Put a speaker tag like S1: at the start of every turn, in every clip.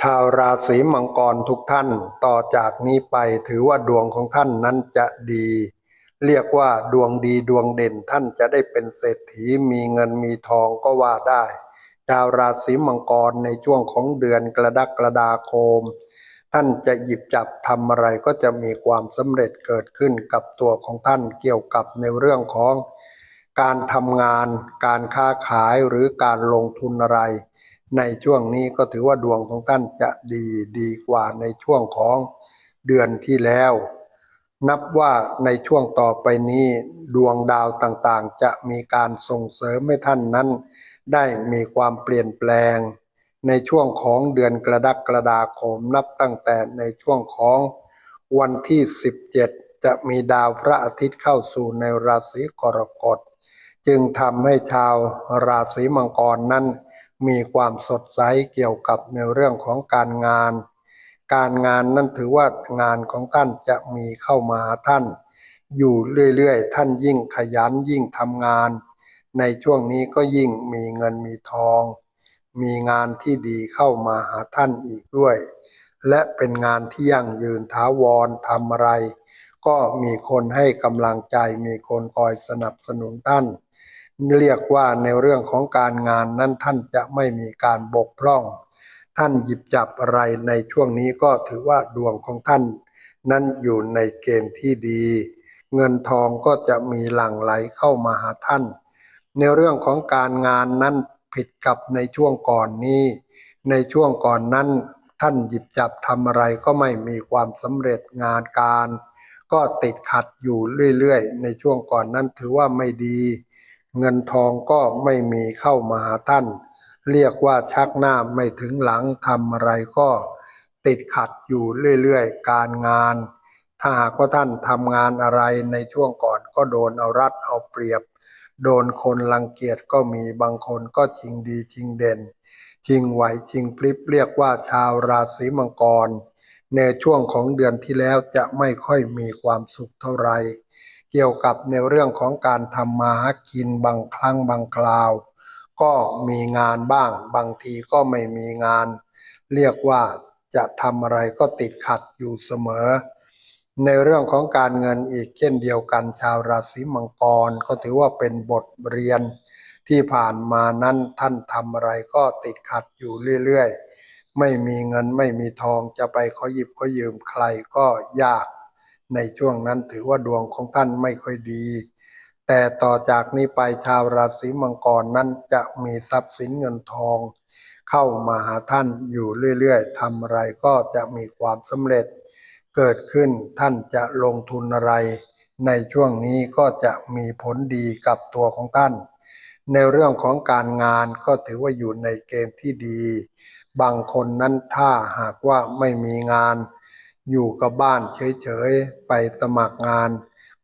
S1: ชาวราศีมังกรทุกท่านต่อจากนี้ไปถือว่าดวงของท่านนั้นจะดี เรียกว่าดวงดีดวงเด่นท่านจะได้เป็นเศรษฐีมีเงินมีทองก็ว่าได้ ชาวราศีมังกรในช่วงของเดือนกระดักกระดาคม ท่านจะหยิบจับทำอะไรก็จะมีความสำเร็จเกิดขึ้นกับตัวของท่านเกี่ยวกับในเรื่องของการทำงาน การค้าขายหรือการลงทุนอะไร ในช่วงนี้ก็ถือว่าดวงของท่านจะดีดีกว่าในช่วงของเดือนที่แล้ว นับว่าในช่วงต่อไปนี้ ดวงดาวต่างๆ จะมีการส่งเสริมให้ท่านนั้น ได้มีความเปลี่ยนแปลง ในช่วงของเดือนกระดักกระดาคมนับตั้งแต่ในช่วงของวันที่ 17 จะมีดาวพระอาทิตย์เข้าสู่ในราศีกรกฎจึงทำให้ชาวราศีมังกรนั้น มีความสดใสเกี่ยวกับในเรื่องของการงาน การงานนั้นถือว่างานของท่านจะมีเข้ามาหาท่าน อยู่เรื่อยๆ ท่านยิ่งขยันยิ่งทำงาน ในช่วงนี้ก็ยิ่งมีเงินมีทอง มีงานที่ดีเข้ามาหาท่านอีกด้วย และเป็นงานที่ยั่งยืนถาวรทำอะไร ก็มีคนให้กำลังใจมีคนคอยสนับสนุนท่าน เรียกว่าในเรื่องของการงานนั้นท่านจะไม่มีการบกพร่อง ท่านหยิบจับอะไรในช่วงนี้ก็ถือว่าดวงของท่าน นั้นอยู่ในเกณฑ์ที่ดี เงินทองก็จะมีหลั่งไหลเข้ามาหาท่าน ในเรื่องของการงานนั้นผิดกับในช่วงก่อนนี้ ในช่วงก่อนนั้นท่านหยิบจับทำอะไรก็ไม่มีความสำเร็จงานการ ก็ติดขัดอยู่เรื่อยๆ ในช่วงก่อนนั้นถือว่าไม่ดี เงินทองก็ไม่มีเข้ามาหาท่าน เรียกว่าชักหน้าไม่ถึงหลังทำอะไรก็ติดขัดอยู่เรื่อยๆ การงาน ถ้าหากว่าท่านทำงานอะไรในช่วงก่อนก็โดนเอารัดเอาเปรียบ โดนคนรังเกียจก็มีบางคนก็จริงดีจริงเด่นจริงไหวจริงพลิบเรียกว่าชาวราศีมังกร ในช่วงของเดือนที่แล้วจะไม่ค่อยมีความสุขเท่าไหร่ เกี่ยวกับในเรื่องของการทำมาหากินบางครั้งบางคราว ก็มีงานบ้าง บางทีก็ไม่มีงาน เรียกว่าจะทำอะไรก็ติดขัดอยู่เสมอ ในเรื่องของการเงินอีกเช่นเดียวกันชาวราศีมังกรก็ถือว่าเป็นบทเรียน ที่ผ่านมานั้นท่านทำอะไรก็ติดขัดอยู่เรื่อยๆ ไม่มีเงินไม่มีทองจะไปขอหยิบขอยืมใครก็ยาก ในช่วงนั้นถือว่าดวงของท่านไม่ค่อยดี แต่ต่อจากนี้ไปชาวราศีมังกรนั้นจะมีทรัพย์สินเงินทอง เข้ามาหาท่านอยู่เรื่อยๆทำอะไรก็จะมีความสำเร็จ เกิดขึ้นท่านจะลงทุนอะไร ในช่วงนี้ก็จะมีผลดีกับตัวของท่าน ในเรื่องของการงานก็ถือว่าอยู่ในเกณฑ์ที่ดี บางคนนั้นถ้าหากว่าไม่มีงาน อยู่กับบ้านเฉยๆ ไปสมัครงาน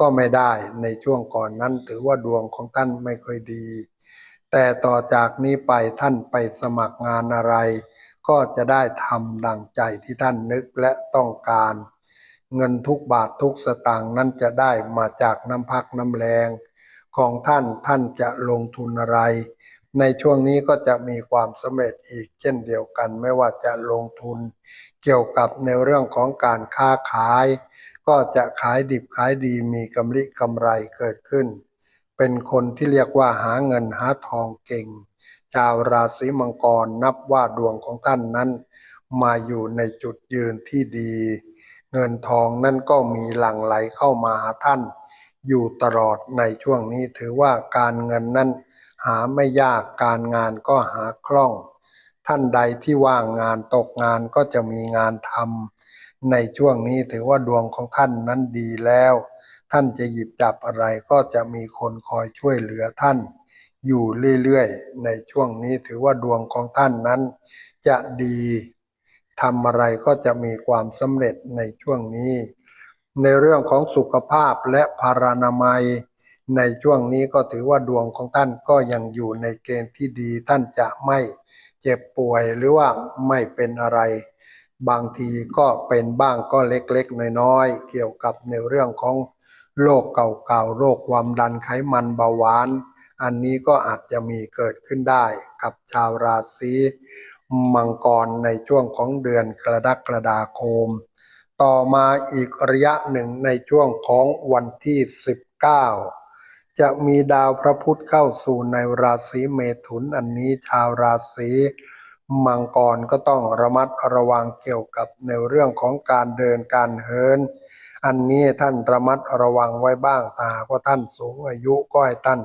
S1: ก็ไม่ได้ในช่วงก่อนนั้นถือว่าดวงของท่านไม่ค่อยดี แต่ต่อจากนี้ไปท่านไปสมัครงานอะไร ก็จะได้ทำดังใจที่ท่านนึกและต้องการ เงินทุกบาททุกสตางค์นั้นจะได้มาจากน้ำพักน้ำแรง ของท่านท่านจะลงทุนอะไร ในช่วงนี้ก็จะมีความสำเร็จอีกเช่นเดียวกัน ไม่ว่าจะลงทุน เกี่ยวกับในเรื่องของการค้าขาย ก็จะขายดิบขายดีมีกำไรกำไรเกิดขึ้น เป็นคนที่เรียกว่าหาเงินหาทองเก่ง ชาวราศีมังกรนับว่าดวงของท่านนั้น มาอยู่ในจุดยืนที่ดี เงินทองนั่นก็มีหลั่งไหลเข้ามาหาท่าน อยู่ตลอดในช่วงนี้ถือว่าการเงินนั้น หาไม่ยากการงานก็หาคล่อง ท่านใดที่ว่างงานตกงานก็จะมีงานทำในช่วงนี้ถือว่าดวงของท่านนั้นดีแล้ว ท่านจะหยิบจับอะไรก็จะมีคนคอยช่วยเหลือท่าน อยู่เรื่อยๆ ในช่วงนี้ถือว่าดวงของท่านนั้นจะดีทำอะไรก็จะมีความสำเร็จในช่วงนี้ ในเรื่องของสุขภาพและพารานามัย ในช่วงนี้ก็ถือว่าดวงของท่านก็ยังอยู่ในเกณฑ์ที่ดีท่านจะไม่เจ็บป่วยหรือว่าไม่เป็นอะไร บางทีก็เป็นบ้างก็เล็กๆ น้อยๆ เกี่ยวกับในเรื่องของโรคเก่าๆโรคความดันไขมันเบาหวาน อันนี้ก็อาจจะมีเกิดขึ้นได้กับชาวราศีมังกรในช่วงของเดือนกรกฎาคม ต่อมาอีกระยะหนึ่งในช่วงของวันที่ 19 จะมีดาวพระพุธเข้าสู่ในราศีเมถุนอันนี้ชาวราศีมังกรก็ต้องระมัดระวังเกี่ยวกับในเรื่องของการเดินการเหิน อันนี้ท่านระมัดระวังไว้บ้างตาเพราะท่านสูงอายุก็ให้ท่าน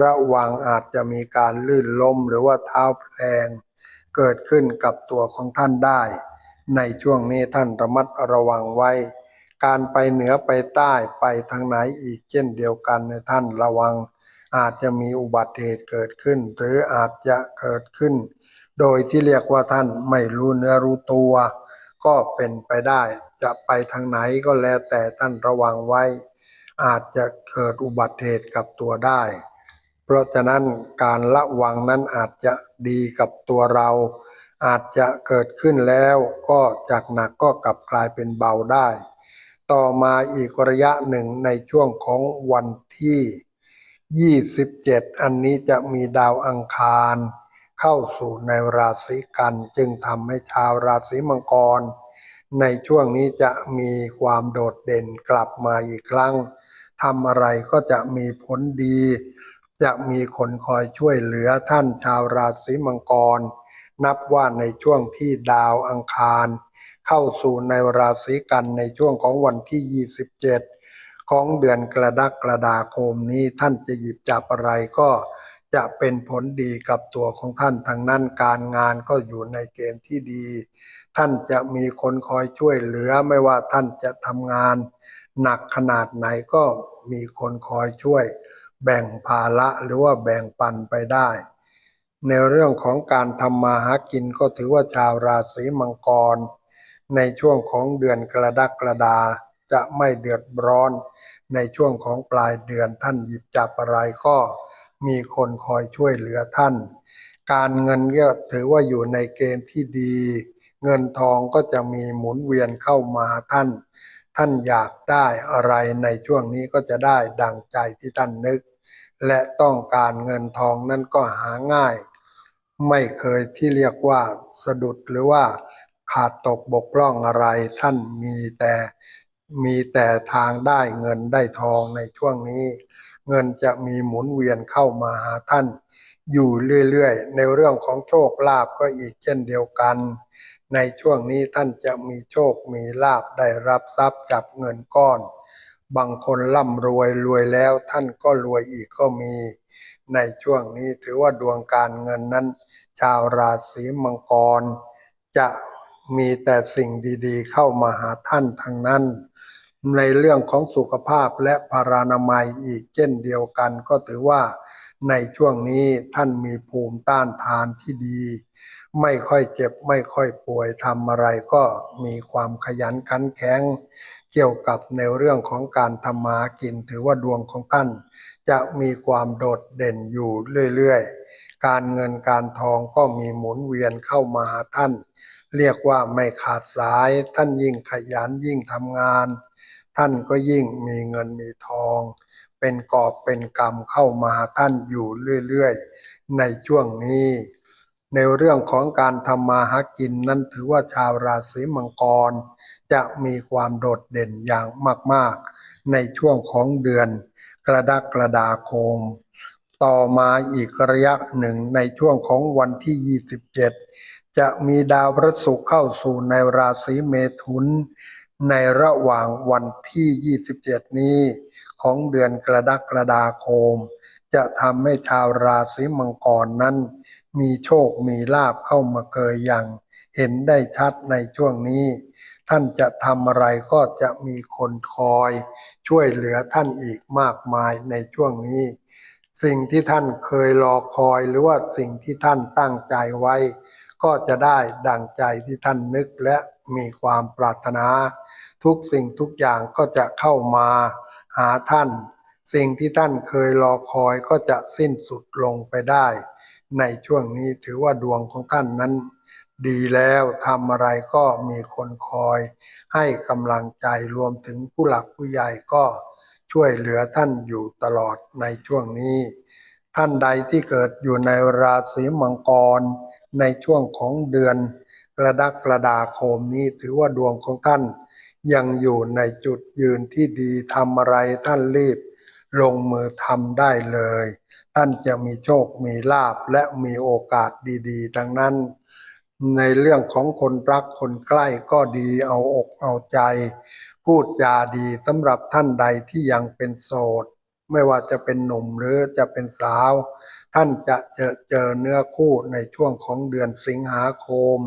S1: ระวังอาจจะมีการลื่นล้มหรือว่าเท้าแพลงเกิดขึ้นกับตัวของท่านได้ ในช่วงนี้ท่านระมัดระวังไว้ การไปเหนือไปใต้ไปทางไหนอีกเช่นเดียวกันในท่านระวัง อาจจะมีอุบัติเหตุเกิดขึ้น หรืออาจจะเกิดขึ้น โดยที่เรียกว่าท่านไม่รู้เนื้อรู้ตัว ก็เป็นไปได้ จะไปทางไหนก็แล้วแต่ท่านระวังไว้ อาจจะเกิดอุบัติเหตุกับตัวได้ เพราะฉะนั้นการระวังนั้นอาจจะดีกับตัวเราอาจจะเกิดขึ้นแล้วก็จากหนักก็กลับกลายเป็นเบาได้ ต่อมาอีกระยะหนึ่งในช่วงของวันที่ 27 อันนี้จะมีดาวอังคาร เข้าสู่ในราศีกัน จึงทำให้ชาวราศีมังกร ในช่วงนี้จะมีความโดดเด่นกลับมาอีกครั้งทำอะไรก็จะมีผลดี จะมีคนคอยช่วยเหลือท่านชาวราศีมังกร นับว่าในช่วงที่ดาวอังคาร เข้าสู่ในราศีกันในช่วงของวันที่ 27 ของเดือนกรดกฎาคมนี้ท่านจะหยิบจับอะไรก็จะเป็นผลดีกับตัวของท่านทางนั้นการงานก็อยู่ในเกณฑ์ที่ดี ท่านจะมีคนคอยช่วยเหลือไม่ว่าท่านจะทำงาน หนักขนาดไหนก็มีคนคอยช่วย แบ่งภาระหรือว่าแบ่งปันไปได้ ในเรื่องของการทำมาหากินก็ถือว่าชาวราศีมังกร ในช่วงของเดือนกระดักฎาจะไม่เดือดร้อน ในช่วงของปลายเดือนท่านหยิบจับอะไรก็มีคนคอยช่วยเหลือท่าน การเงินก็ถือว่าอยู่ในเกณฑ์ที่ดี เงินทองก็จะมีหมุนเวียนเข้ามาท่าน ท่านอยากได้อะไรในช่วงนี้ก็จะได้ดังใจที่ท่านนึก และต้องการเงินทองนั้นก็หาง่าย ไม่เคยที่เรียกว่าสะดุดหรือว่า ขาดตกบกพร่องอะไรท่านมีแต่มีแต่ทางได้เงินได้ทองในช่วงนี้ เงินจะมีหมุนเวียนเข้ามาหาท่าน อยู่เรื่อยๆ ในเรื่องของโชคลาภก็อีกเช่นเดียวกัน ในช่วงนี้ท่านจะมีโชคมีลาภได้รับทรัพย์จับเงินก้อน บางคนร่ำรวยรวยแล้วท่านก็รวยอีกก็มี ในช่วงนี้ถือว่าดวงการเงินนั้น ชาวราศีมังกรจะ มีแต่สิ่งดีๆ เข้ามาหาท่านทางนั้น ในเรื่องของสุขภาพและพารานามัยอีกเช่นเดียวกัน ก็ถือว่าในช่วงนี้ท่านมีภูมิต้านทานที่ดี ไม่ค่อยเจ็บไม่ค่อยป่วยทำอะไรก็มีความขยันขันแข็ง เกี่ยวกับในเรื่องของการทำมาหากินถือว่าดวงของท่าน จะมีความโดดเด่นอยู่เรื่อยๆ การเงินการทองก็มีหมุนเวียนเข้ามาหาท่าน เรียกว่าไม่ขาดสาย ท่านยิ่งขยันยิ่งทำงาน ท่านก็ยิ่งมีเงินมีทอง เป็นกอบเป็นกำเข้ามาท่านอยู่เรื่อยๆ ในช่วงนี้ ในเรื่องของการทำมาหากินนั้นถือว่าชาวราศีมังกร จะมีความโดดเด่นอย่างมากๆ ในช่วงของเดือนกรดกฎาคม ต่อมาอีกระยะหนึ่งในช่วงของวันที่ 27 จะมีดาวพระศุกร์เข้าสู่ในราศีเมถุน ในระหว่างวันที่ 27 นี้ ของเดือนกระดักฎาคม จะทำให้ชาวราศีมังกรนั้น มีโชคมีลาภเข้ามาเกยอย่าง เห็นได้ชัดในช่วงนี้ ท่านจะทำอะไรก็จะมีคนคอย ช่วยเหลือท่านอีกมากมายในช่วงนี้ สิ่งที่ท่านเคยรอคอยหรือว่าสิ่งที่ท่านตั้งใจไว้ ก็จะได้ดังใจที่ท่านนึกและมีความปรารถนา ทุกสิ่งทุกอย่างก็จะเข้ามาหาท่าน สิ่งที่ท่านเคยรอคอยก็จะสิ้นสุดลงไปได้ ในช่วงนี้ถือว่าดวงของท่านนั้น ดีแล้วทำอะไรก็มีคนคอย ให้กำลังใจรวมถึงผู้หลักผู้ใหญ่ก็ ช่วยเหลือท่านอยู่ตลอดในช่วงนี้ ท่านใดที่เกิดอยู่ในราศีมังกร ในช่วงของเดือนกระดักกระดาคมนี้ถือว่าดวงของท่าน ยังอยู่ในจุดยืนที่ดีทำอะไรท่านรีบ ลงมือทำได้เลย ท่านจะมีโชคมีลาภและมีโอกาสดีๆดังนั้น ในเรื่องของคนรักคนใกล้ก็ดีเอาอกเอาใจ พูดจาดีสำหรับท่านใดที่ยังเป็นโสด ไม่ว่าจะเป็นหนุ่มหรือจะเป็นสาว ท่านจะเจอเจอเนื้อคู่ในช่วงของเดือนสิงหาคม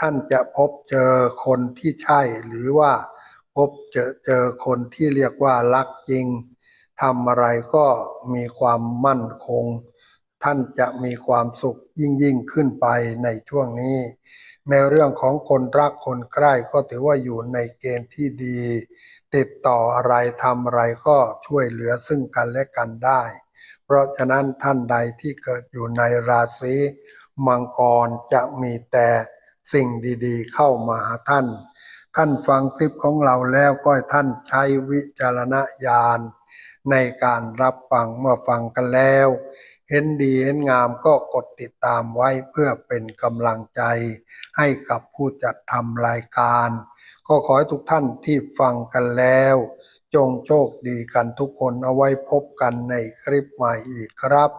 S1: ท่านจะพบเจอคนที่ใช่หรือว่าพบเจอเจอคนที่เรียกว่ารักจริงทำอะไรก็มีความมั่นคง ท่านจะมีความสุขยิ่งยิ่งขึ้นไปในช่วงนี้ ในเรื่องของคนรักคนใกล้ก็ถือว่าอยู่ในเกณฑ์ที่ดี ติดต่ออะไรทำอะไรก็ช่วยเหลือซึ่งกันและกันได้ เพราะฉะนั้นท่านใดที่เกิดอยู่ในราศีมังกรจะมีแต่สิ่งดีๆ เข้ามาหาท่าน ท่านฟังคลิปของเราแล้วก็ท่านใช้วิจารณญาณในการรับฟังเมื่อฟังกันแล้ว เห็นดีเห็นงามก็กดติดตามไว้เพื่อเป็นกำลังใจ ให้กับผู้จัดทำรายการ ก็ขอให้ทุกท่านที่ฟังกันแล้ว จงโชคดีกันทุกคนเอาไว้พบกันในคลิปใหม่อีกครับ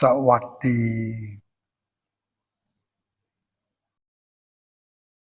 S1: สวัสดี